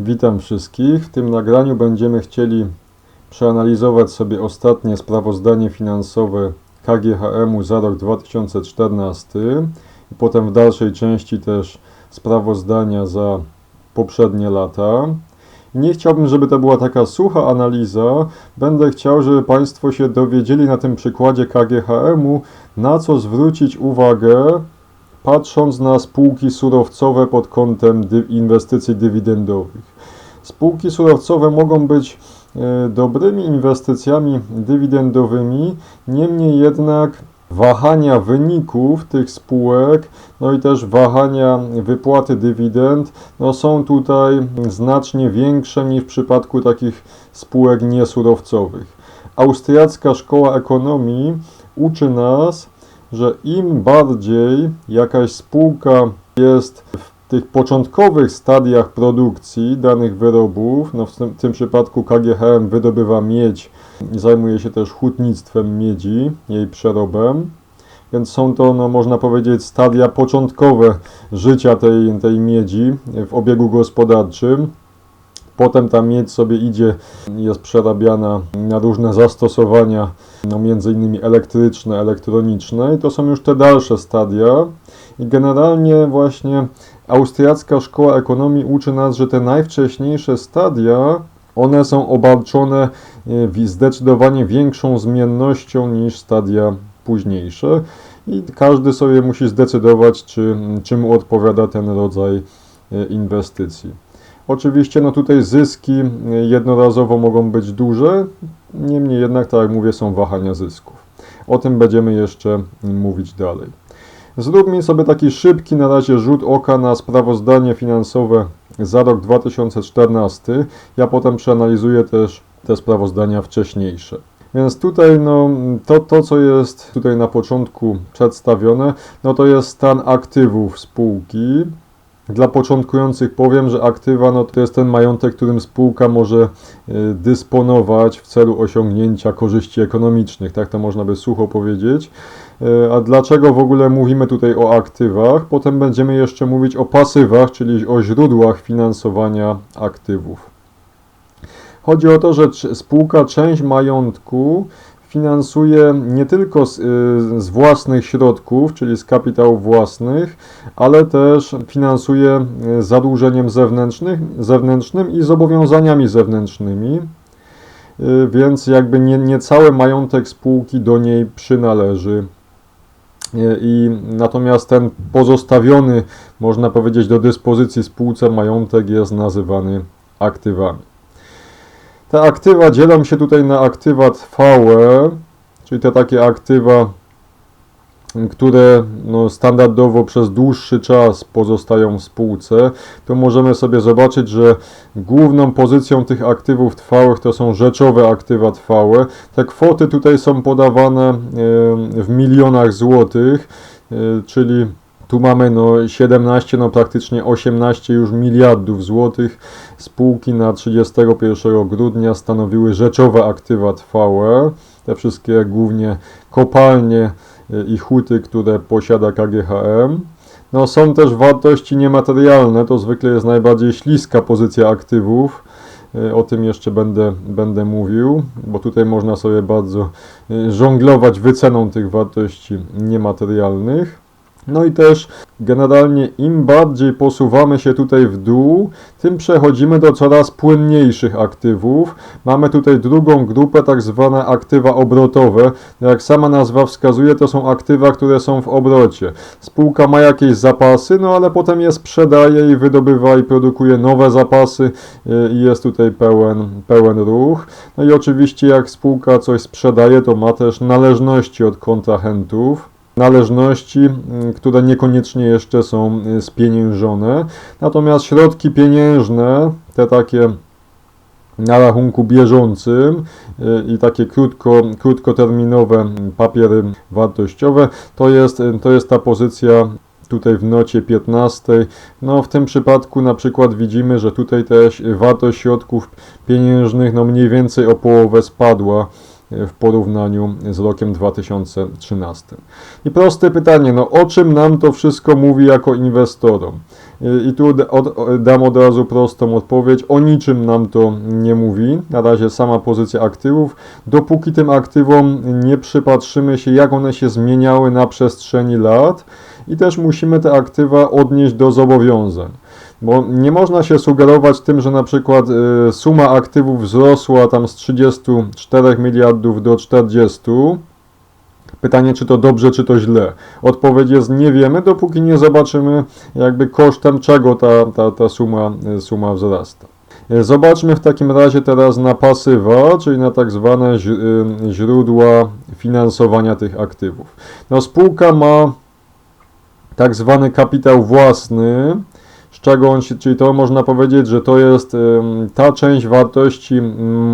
Witam wszystkich. W tym nagraniu będziemy chcieli przeanalizować sobie ostatnie sprawozdanie finansowe KGHM-u za rok 2014 i potem w dalszej części też sprawozdania za poprzednie lata. Nie chciałbym, żeby to była taka sucha analiza. Będę chciał, żeby Państwo się dowiedzieli na tym przykładzie KGHM-u, na co zwrócić uwagę patrząc na spółki surowcowe pod kątem inwestycji dywidendowych. Spółki surowcowe mogą być e, dobrymi inwestycjami dywidendowymi, niemniej jednak wahania wyników tych spółek, no i też wahania wypłaty dywidend, no są tutaj znacznie większe niż w przypadku takich spółek niesurowcowych. Austriacka Szkoła Ekonomii uczy nas, że im bardziej jakaś spółka jest w tych początkowych stadiach produkcji danych wyrobów, no w tym, przypadku KGHM wydobywa miedź i zajmuje się też hutnictwem miedzi, jej przerobem, więc są to, no, można powiedzieć, stadia początkowe życia tej, tej miedzi w obiegu gospodarczym. Potem ta miedź sobie idzie, jest przerabiana na różne zastosowania, no między innymi elektryczne, elektroniczne i to są już te dalsze stadia. I generalnie właśnie austriacka szkoła ekonomii uczy nas, że te najwcześniejsze stadia, one są obarczone e, zdecydowanie większą zmiennością niż stadia późniejsze i każdy sobie musi zdecydować, czy, czy mu odpowiada ten rodzaj e, inwestycji. Oczywiście no tutaj zyski e, jednorazowo mogą być duże, niemniej jednak, tak jak mówię, są wahania zysków. O tym będziemy jeszcze mówić dalej. Zróbmy sobie taki szybki na razie rzut oka na sprawozdanie finansowe za rok 2014. Ja potem przeanalizuję też te sprawozdania wcześniejsze. Więc tutaj no, to, to, co jest tutaj na początku przedstawione, no to jest stan aktywów spółki, dla początkujących powiem, że aktywa no to jest ten majątek, którym spółka może y, dysponować w celu osiągnięcia korzyści ekonomicznych, tak to można by sucho powiedzieć. Y, a dlaczego w ogóle mówimy tutaj o aktywach? Potem będziemy jeszcze mówić o pasywach, czyli o źródłach finansowania aktywów. Chodzi o to, że spółka część majątku finansuje nie tylko z, y, z, własnych środków, czyli z kapitałów własnych, ale też finansuje y, zadłużeniem zewnętrznym i zobowiązaniami zewnętrznymi. Y, więc jakby nie, nie cały majątek spółki do niej przynależy. I natomiast ten pozostawiony, można powiedzieć, do dyspozycji spółce majątek jest nazywany aktywami. Te aktywa dzielą się tutaj na aktywa trwałe, czyli te takie aktywa, które no, standardowo przez dłuższy czas pozostają w spółce, to możemy sobie zobaczyć, że główną pozycją tych aktywów trwałych to są rzeczowe aktywa trwałe. Te kwoty tutaj są podawane w milionach złotych, e, czyli tu mamy no 17, no praktycznie 18 już miliardów złotych. Spółki na 31 grudnia stanowiły rzeczowe aktywa trwałe. Te wszystkie głównie kopalnie y, i huty, które posiada KGHM. No, są też wartości niematerialne, to zwykle jest najbardziej śliska pozycja aktywów. Y, o tym jeszcze będę, będę mówił, bo tutaj można sobie bardzo y, żonglować wyceną tych wartości niematerialnych. No i też generalnie im bardziej posuwamy się tutaj w dół, tym przechodzimy do coraz płynniejszych aktywów. Mamy tutaj drugą grupę, tak zwane aktywa obrotowe. Jak sama nazwa wskazuje, to są aktywa, które są w obrocie. Spółka ma jakieś zapasy, no ale potem je sprzedaje i wydobywa i produkuje nowe zapasy y, i jest tutaj pełen, pełen ruch. No i oczywiście jak spółka coś sprzedaje, to ma też należności od kontrahentów należności, które niekoniecznie jeszcze są y, spieniężone. Natomiast środki pieniężne, te takie na rachunku bieżącym y, i takie krótko, krótkoterminowe papiery wartościowe, to jest, y, to jest ta pozycja tutaj w nocie 15. No w tym przypadku na przykład widzimy, że tutaj też wartość środków pieniężnych no mniej więcej o połowę spadła w porównaniu z rokiem 2013. I proste pytanie, no o czym nam to wszystko mówi jako inwestorom? I tu dam od razu prostą odpowiedź. O niczym nam to nie mówi. Na razie sama pozycja aktywów. Dopóki tym aktywom nie przypatrzymy się, jak one się zmieniały na przestrzeni lat, i też musimy te aktywa odnieść do zobowiązań. Bo nie można się sugerować tym, że na przykład y, suma aktywów wzrosła tam z 34 miliardów do 40. Pytanie, czy to dobrze, czy to źle. Odpowiedź jest nie wiemy, dopóki nie zobaczymy jakby kosztem czego ta, ta, ta suma, y, suma wzrasta. Y, zobaczmy w takim razie teraz na pasywa, czyli na tak zwane źródła finansowania tych aktywów. No spółka ma tak zwany kapitał własny, czego on się, czyli to można powiedzieć, że to jest ta część wartości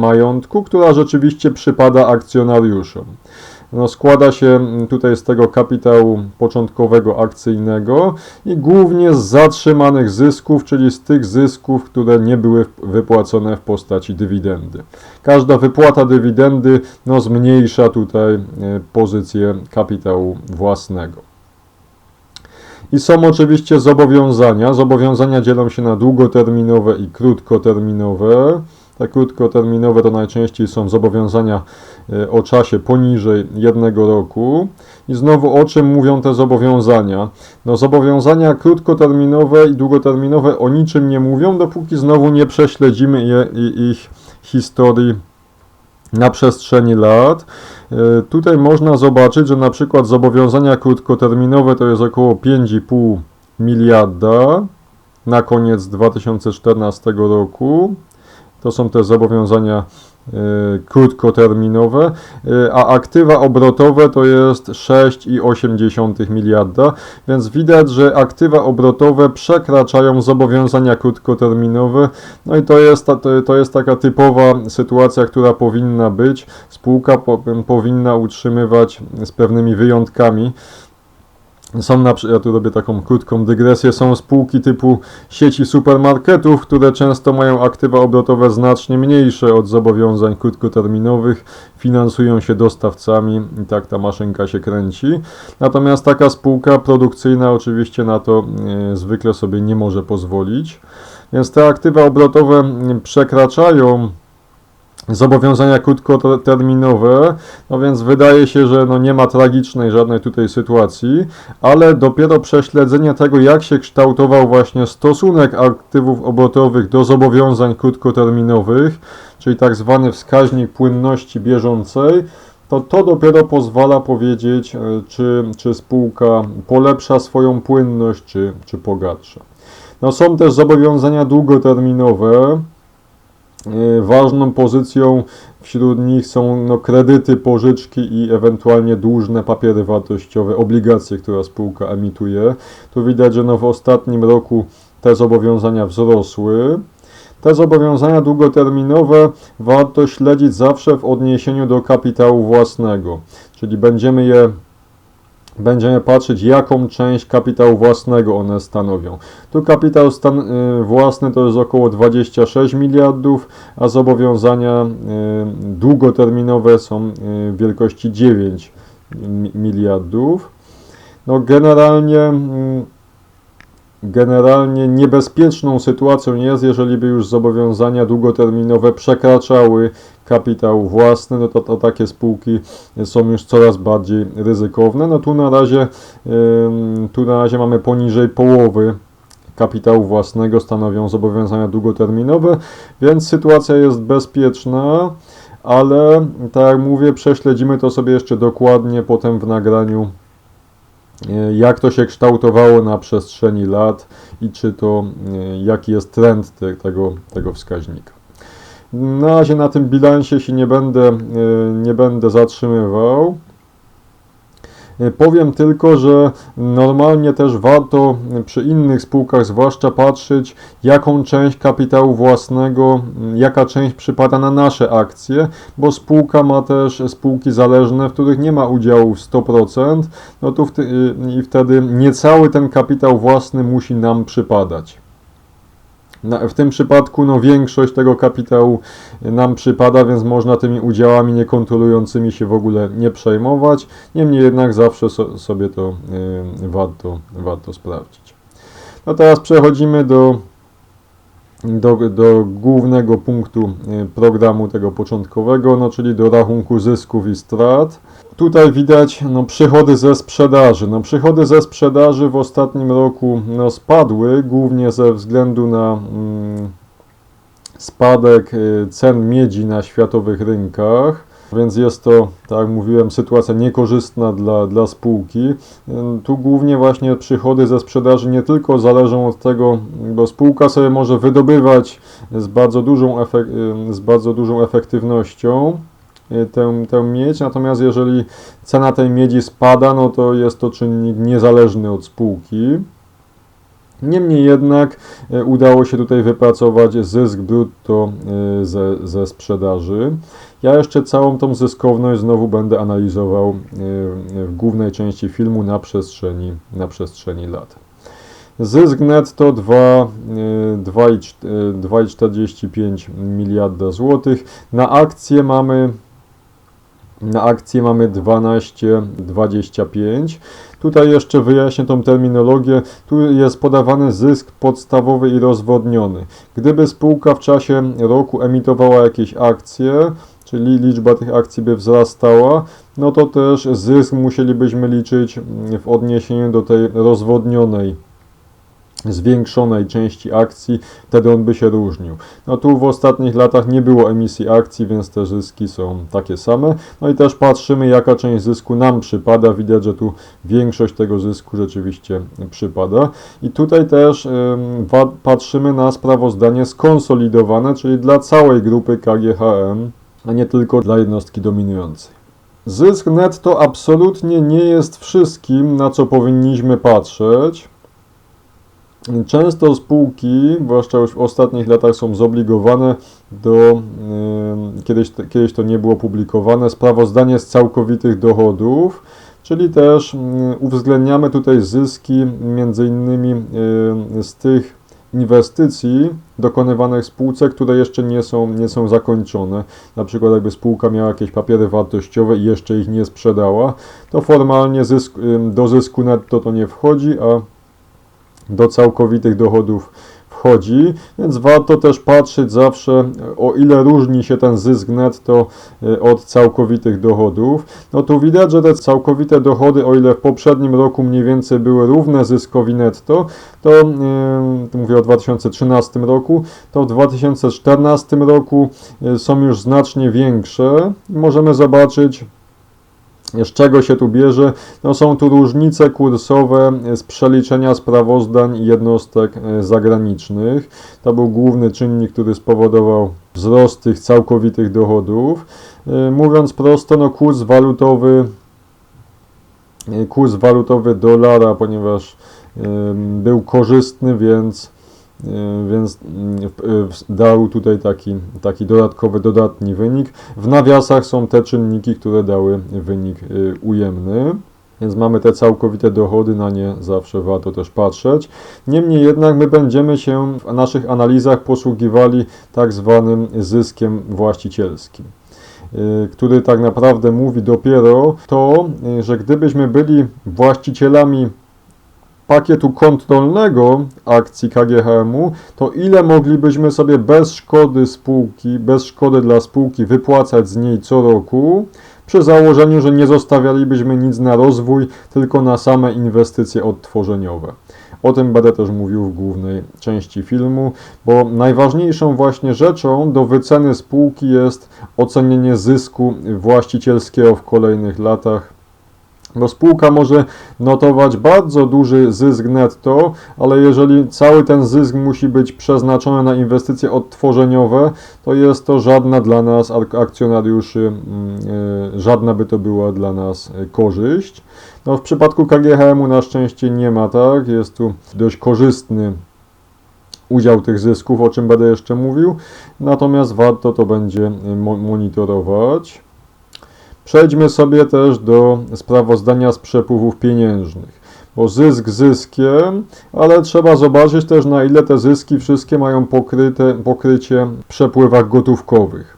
majątku, która rzeczywiście przypada akcjonariuszom. No, składa się tutaj z tego kapitału początkowego akcyjnego i głównie z zatrzymanych zysków, czyli z tych zysków, które nie były wypłacone w postaci dywidendy. Każda wypłata dywidendy no, zmniejsza tutaj e, pozycję kapitału własnego. I są oczywiście zobowiązania. Zobowiązania dzielą się na długoterminowe i krótkoterminowe. Te krótkoterminowe to najczęściej są zobowiązania e, o czasie poniżej jednego roku. I znowu o czym mówią te zobowiązania? No zobowiązania krótkoterminowe i długoterminowe o niczym nie mówią, dopóki znowu nie prześledzimy je, ich historii na przestrzeni lat. E, tutaj można zobaczyć, że na przykład zobowiązania krótkoterminowe to jest około 5,5 miliarda na koniec 2014 roku. To są te zobowiązania krótkoterminowe, e, a aktywa obrotowe to jest 6,8 miliarda, więc widać, że aktywa obrotowe przekraczają zobowiązania krótkoterminowe, no i to jest, to jest taka typowa sytuacja, która powinna być. Spółka po, powinna utrzymywać z pewnymi wyjątkami są na ja tu robię taką krótką dygresję, są spółki typu sieci supermarketów, które często mają aktywa obrotowe znacznie mniejsze od zobowiązań krótkoterminowych, finansują się dostawcami i tak ta maszynka się kręci. Natomiast taka spółka produkcyjna oczywiście na to e, zwykle sobie nie może pozwolić. Więc te aktywa obrotowe przekraczają zobowiązania krótkoterminowe, no więc wydaje się, że no nie ma tragicznej żadnej tutaj sytuacji, ale dopiero prześledzenie tego, jak się kształtował właśnie stosunek aktywów obrotowych do zobowiązań krótkoterminowych, czyli tak zwany wskaźnik płynności bieżącej, to to dopiero pozwala powiedzieć, e, czy, czy spółka polepsza swoją płynność, czy, czy pogarsza. No są też zobowiązania długoterminowe, ważną pozycją wśród nich są no, kredyty, pożyczki i ewentualnie dłużne papiery wartościowe, obligacje, które spółka emituje. Tu widać, że no, w ostatnim roku te zobowiązania wzrosły. Te zobowiązania długoterminowe warto śledzić zawsze w odniesieniu do kapitału własnego, czyli będziemy je będziemy patrzeć, jaką część kapitału własnego one stanowią. Tu kapitał stan y, własny to jest około 26 miliardów, a zobowiązania y, długoterminowe są y, wielkości 9 miliardów. No generalnie mm, generalnie niebezpieczną sytuacją jest, jeżeli by już zobowiązania długoterminowe przekraczały kapitał własny, no to, to takie spółki są już coraz bardziej ryzykowne. No tu na razie, tu na razie mamy poniżej połowy kapitału własnego stanowią zobowiązania długoterminowe, więc sytuacja jest bezpieczna, ale tak jak mówię, prześledzimy to sobie jeszcze dokładnie potem w nagraniu jak to się kształtowało na przestrzeni lat i czy to, e, jaki jest trend te, tego, tego wskaźnika. Na razie na tym bilansie się nie będę, e, nie będę zatrzymywał. E, powiem tylko, że normalnie też warto przy innych spółkach zwłaszcza patrzeć, jaką część kapitału własnego, jaka część przypada na nasze akcje, bo spółka ma też spółki zależne, w których nie ma udziału w 100%, no to i wtedy niecały ten kapitał własny musi nam przypadać. W tym przypadku no, większość tego kapitału nam przypada, więc można tymi udziałami niekontrolującymi się w ogóle nie przejmować. Niemniej jednak zawsze so, sobie to y, warto, warto sprawdzić. No teraz przechodzimy do, do, do głównego punktu y, programu tego początkowego, no, czyli do rachunku zysków i strat. Tutaj widać no, przychody ze sprzedaży. No, przychody ze sprzedaży w ostatnim roku no, spadły, głównie ze względu na mm, spadek y, cen miedzi na światowych rynkach. Więc jest to, tak jak mówiłem, sytuacja niekorzystna dla, dla spółki. Y, Tu głównie właśnie przychody ze sprzedaży nie tylko zależą od tego, bo spółka sobie może wydobywać z bardzo dużą, efek- y, z bardzo dużą efektywnością y, tę, tę miedź, natomiast jeżeli cena tej miedzi spada, no to jest to czynnik niezależny od spółki. Niemniej jednak e, udało się tutaj wypracować zysk brutto e, ze, ze sprzedaży. Ja jeszcze całą tą zyskowność znowu będę analizował e, w głównej części filmu na przestrzeni, na przestrzeni lat. Zysk netto 2, e, 2,4 e, 2,45 miliarda złotych. Na akcje mamy na akcję mamy 12,25. Tutaj jeszcze wyjaśnię tą terminologię. Tu jest podawany zysk podstawowy i rozwodniony. Gdyby spółka w czasie roku emitowała jakieś akcje, czyli liczba tych akcji by wzrastała, no to też zysk musielibyśmy liczyć w odniesieniu do tej rozwodnionej zwiększonej części akcji, wtedy on by się różnił. No tu w ostatnich latach nie było emisji akcji, więc te zyski są takie same. No i też patrzymy, jaka część zysku nam przypada. Widać, że tu większość tego zysku rzeczywiście przypada. I tutaj też patrzymy na sprawozdanie skonsolidowane, czyli dla całej grupy KGHM, a nie tylko dla jednostki dominującej. Zysk netto absolutnie nie jest wszystkim, na co powinniśmy patrzeć. Często spółki, zwłaszcza już w ostatnich latach, są zobligowane do, kiedyś, kiedyś to nie było publikowane, sprawozdanie z całkowitych dochodów, czyli też uwzględniamy tutaj zyski między innymi z tych inwestycji dokonywanych w spółce, które jeszcze nie są, nie są zakończone. Na przykład jakby spółka miała jakieś papiery wartościowe i jeszcze ich nie sprzedała, to formalnie zysk, do zysku netto to nie wchodzi, a do całkowitych dochodów wchodzi, więc warto też patrzeć zawsze, o ile różni się ten zysk netto y, od całkowitych dochodów. No tu widać, że te całkowite dochody, o ile w poprzednim roku mniej więcej były równe zyskowi netto, to yy, mówię o 2013 roku, to w 2014 roku y, są już znacznie większe. Możemy zobaczyć, z czego się tu bierze? No są tu różnice kursowe z przeliczenia sprawozdań jednostek e, zagranicznych. To był główny czynnik, który spowodował wzrost tych całkowitych dochodów. E, Mówiąc prosto, no kurs walutowy e, kurs walutowy dolara, ponieważ był korzystny, więc więc mm, w- dał tutaj taki, taki dodatkowy, dodatni wynik. W nawiasach są te czynniki, które dały wynik y, ujemny. Więc mamy te całkowite dochody, na nie zawsze warto też patrzeć. Niemniej jednak my będziemy się w naszych analizach posługiwali tak zwanym zyskiem właścicielskim, który tak naprawdę mówi dopiero to, że gdybyśmy byli właścicielami pakietu kontrolnego akcji KGHM-u, to ile moglibyśmy sobie bez szkody spółki, bez szkody dla spółki wypłacać z niej co roku, przy założeniu, że nie zostawialibyśmy nic na rozwój, tylko na same inwestycje odtworzeniowe. O tym będę też mówił w głównej części filmu, bo najważniejszą właśnie rzeczą do wyceny spółki jest ocenienie zysku właścicielskiego w kolejnych latach bo spółka może notować bardzo duży zysk netto, ale jeżeli cały ten zysk musi być przeznaczony na inwestycje odtworzeniowe, to jest to żadna dla nas ak- akcjonariuszy, mm, e, żadna by to była dla nas e, korzyść. No, w przypadku KGHM-u na szczęście nie ma tak, jest tu dość korzystny udział tych zysków, o czym będę jeszcze mówił, natomiast warto to będzie e, mo- monitorować. Przejdźmy sobie też do sprawozdania z przepływów pieniężnych. Bo zysk zyskiem, ale trzeba zobaczyć też na ile te zyski wszystkie mają pokryte, pokrycie w przepływach gotówkowych.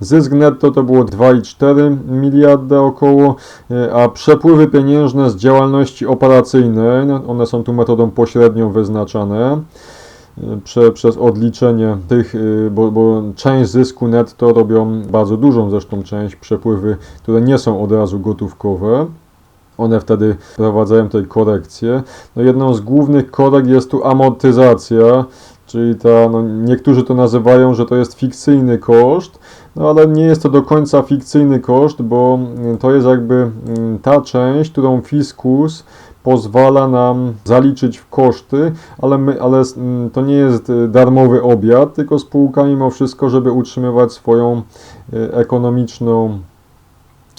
Zysk netto to było 2,4 miliarda około, e, a przepływy pieniężne z działalności operacyjnej, no, one są tu metodą pośrednią wyznaczane, prze, przez odliczenie tych, e, bo, bo część zysku netto robią bardzo dużą zresztą część przepływy, które nie są od razu gotówkowe. One wtedy wprowadzają tutaj korekcję. No jedną z głównych korekt jest tu amortyzacja, czyli ta, no niektórzy to nazywają, że to jest fikcyjny koszt, no ale nie jest to do końca fikcyjny koszt, bo to jest jakby mm, ta część, którą fiskus pozwala nam zaliczyć w koszty, ale, my, ale to nie jest y, darmowy obiad, tylko spółka mimo wszystko, żeby utrzymywać swoją y, ekonomiczną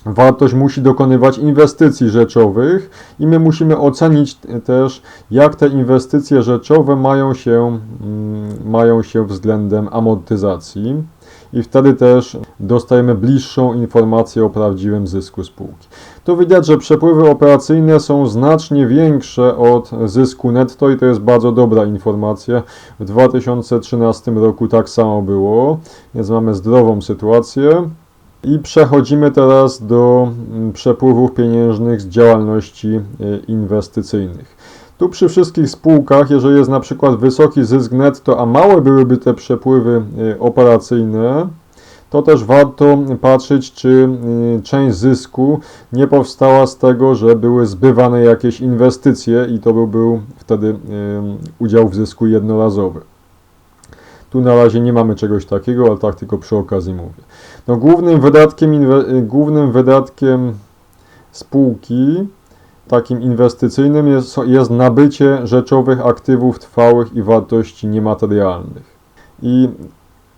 wartość musi dokonywać inwestycji rzeczowych i my musimy ocenić też, jak te inwestycje rzeczowe mają się, mm, mają się względem amortyzacji i wtedy też dostajemy bliższą informację o prawdziwym zysku spółki. Tu widać, że przepływy operacyjne są znacznie większe od zysku netto i to jest bardzo dobra informacja. W 2013 roku tak samo było, więc mamy zdrową sytuację. I przechodzimy teraz do mm, przepływów pieniężnych z działalności y, inwestycyjnych. Tu przy wszystkich spółkach, jeżeli jest na przykład wysoki zysk netto, a małe byłyby te przepływy y, operacyjne, to też warto patrzeć, czy y, część zysku nie powstała z tego, że były zbywane jakieś inwestycje i to by był wtedy udział w zysku jednorazowy. Tu na razie nie mamy czegoś takiego, ale tak tylko przy okazji mówię. No, głównym, wydatkiem, głównym wydatkiem spółki, takim inwestycyjnym, jest, jest nabycie rzeczowych aktywów trwałych i wartości niematerialnych. I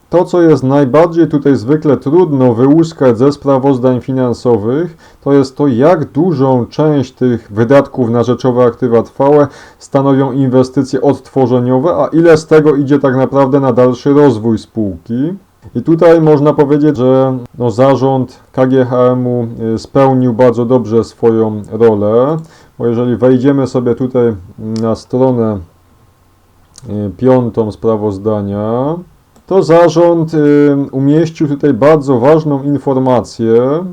to, co jest najbardziej tutaj zwykle trudno wyłuskać ze sprawozdań finansowych, to jest to, jak dużą część tych wydatków na rzeczowe aktywa trwałe stanowią inwestycje odtworzeniowe, a ile z tego idzie tak naprawdę na dalszy rozwój spółki. I tutaj można powiedzieć, że no, zarząd KGHM-u y, spełnił bardzo dobrze swoją rolę, bo jeżeli wejdziemy sobie tutaj na stronę y, piątą sprawozdania, to zarząd y, umieścił tutaj bardzo ważną informację,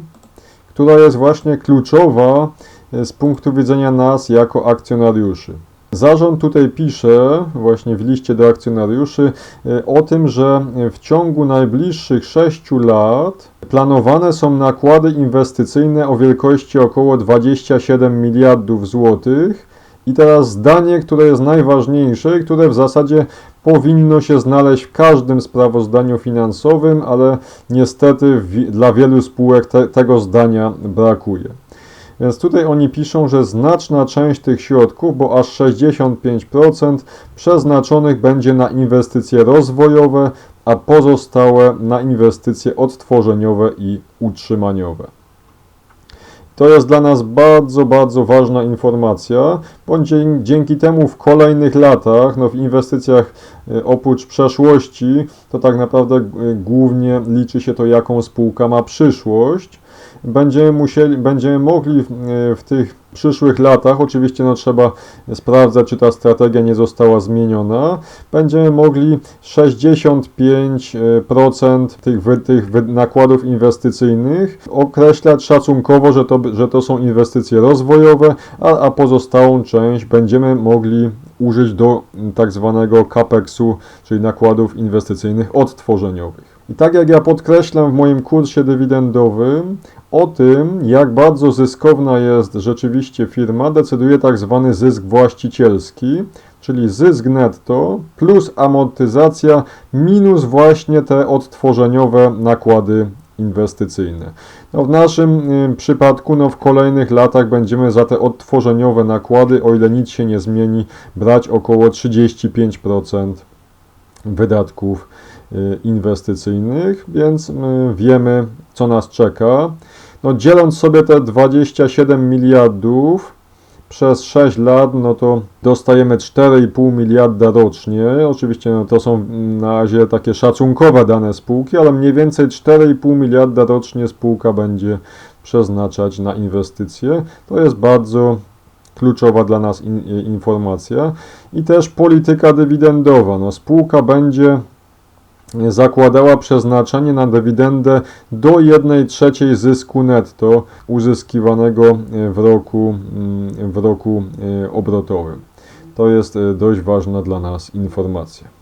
która jest właśnie kluczowa z punktu widzenia nas jako akcjonariuszy. Zarząd tutaj pisze, właśnie w liście do akcjonariuszy, y, o tym, że w ciągu najbliższych 6 lat planowane są nakłady inwestycyjne o wielkości około 27 miliardów złotych i teraz zdanie, które jest najważniejsze, które w zasadzie powinno się znaleźć w każdym sprawozdaniu finansowym, ale niestety dla wielu spółek te, tego zdania brakuje. Więc tutaj oni piszą, że znaczna część tych środków, bo aż 65% przeznaczonych będzie na inwestycje rozwojowe, a pozostałe na inwestycje odtworzeniowe i utrzymaniowe. To jest dla nas bardzo, bardzo ważna informacja, bo dzięki temu w kolejnych latach, no w inwestycjach y, oprócz przeszłości, to tak naprawdę y, głównie liczy się to, jaką spółka ma przyszłość. Będziemy, musieli, będziemy mogli w, y, w tych przyszłych latach, oczywiście no, trzeba sprawdzać, czy ta strategia nie została zmieniona, będziemy mogli 65% tych, wy, tych wy, nakładów inwestycyjnych określać szacunkowo, że to, że to są inwestycje rozwojowe, a, a pozostałą część będziemy mogli użyć do tak zwanego CAPEX-u, czyli nakładów inwestycyjnych odtworzeniowych. I tak jak ja podkreślam w moim kursie dywidendowym, o tym, jak bardzo zyskowna jest rzeczywiście firma, decyduje tak zwany zysk właścicielski, czyli zysk netto plus amortyzacja minus właśnie te odtworzeniowe nakłady inwestycyjne. No w naszym y, przypadku no w kolejnych latach będziemy za te odtworzeniowe nakłady, o ile nic się nie zmieni, brać około 35% wydatków inwestycyjnych, więc y, wiemy, co nas czeka. No, dzieląc sobie te 27 miliardów przez 6 lat, no to dostajemy 4,5 miliarda rocznie. Oczywiście no, to są na razie takie szacunkowe dane spółki, ale mniej więcej 4,5 miliarda rocznie spółka będzie przeznaczać na inwestycje. To jest bardzo kluczowa dla nas in, informacja. I też polityka dywidendowa. No, spółka będzie zakładała przeznaczenie na dywidendę do 1 trzeciej zysku netto uzyskiwanego e, w roku, mm, w roku e, obrotowym. To jest e, dość ważna dla nas informacja.